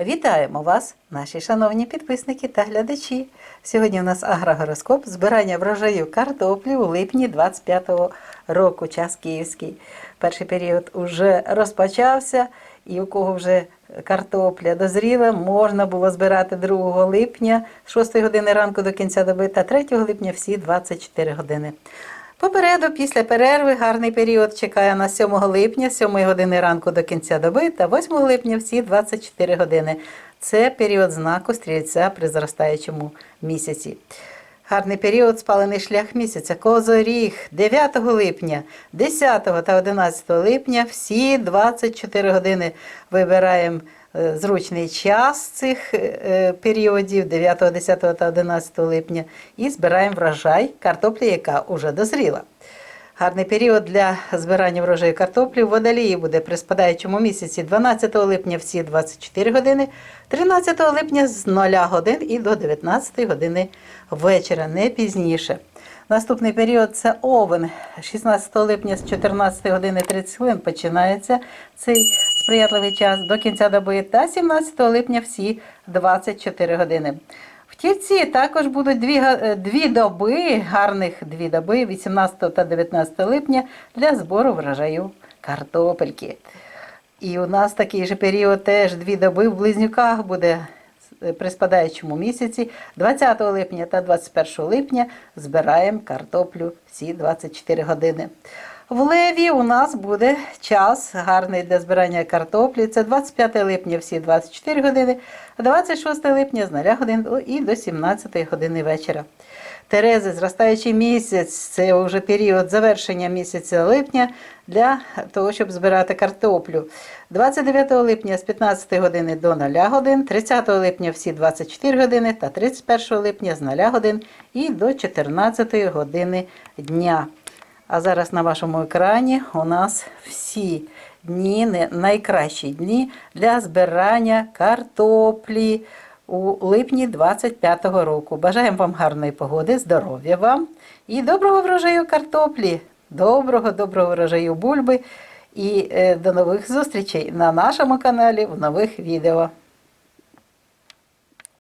Вітаємо вас, наші шановні підписники та глядачі. Сьогодні у нас агрогороскоп збирання врожаю картоплі у липні 25-го року, час київський. Перший період уже розпочався, і у кого вже картопля дозріла, можна було збирати 2 липня з 6 години ранку до кінця доби та 3 липня всі 24 години. Попереду, після перерви, гарний період чекає на 7 липня, 7 години ранку до кінця доби та 8 липня всі 24 години. Це період знаку стрільця при зростаючому місяці. Гарний період спалений шлях місяця. Козоріг 9 липня, 10 та 11 липня всі 24 години вибираємо зручний час цих е, періодів 9, 10 та 11 липня і збираємо врожай картоплі, яка вже дозріла. Гарний період для збирання врожаю картоплі в водолії буде при спадаючому місяці 12 липня всі 24 години, 13 липня з 0 годин і до 19 години вечора, не пізніше. Наступний період це овен. 16 липня з 14 години 30 хвилин починається цей сприятливий час до кінця доби та 17 липня всі 24 години. В тільці також будуть дві, е, дві доби, гарних дві доби, 18 та 19 липня, для збору врожаю картопельки. І у нас такий же період теж дві доби в близнюках буде е, при спадаючому місяці. 20 липня та 21 липня збираємо картоплю всі 24 години. В Леві у нас буде час гарний для збирання картоплі. Це 25 липня всі 24 години, 26 липня з 0 годин і до 17 години вечора. Терези, зростаючий місяць, це вже період завершення місяця липня для того, щоб збирати картоплю. 29 липня з 15 години до 0 годин, 30 липня всі 24 години та 31 липня з 0 годин і до 14 години дня. А зараз на вашому екрані у нас всі дні, найкращі дні для збирання картоплі у липні 25-го року. Бажаємо вам гарної погоди, здоров'я вам і доброго врожаю картоплі, доброго, доброго врожаю бульби. І е, до нових зустрічей на нашому каналі в нових відео.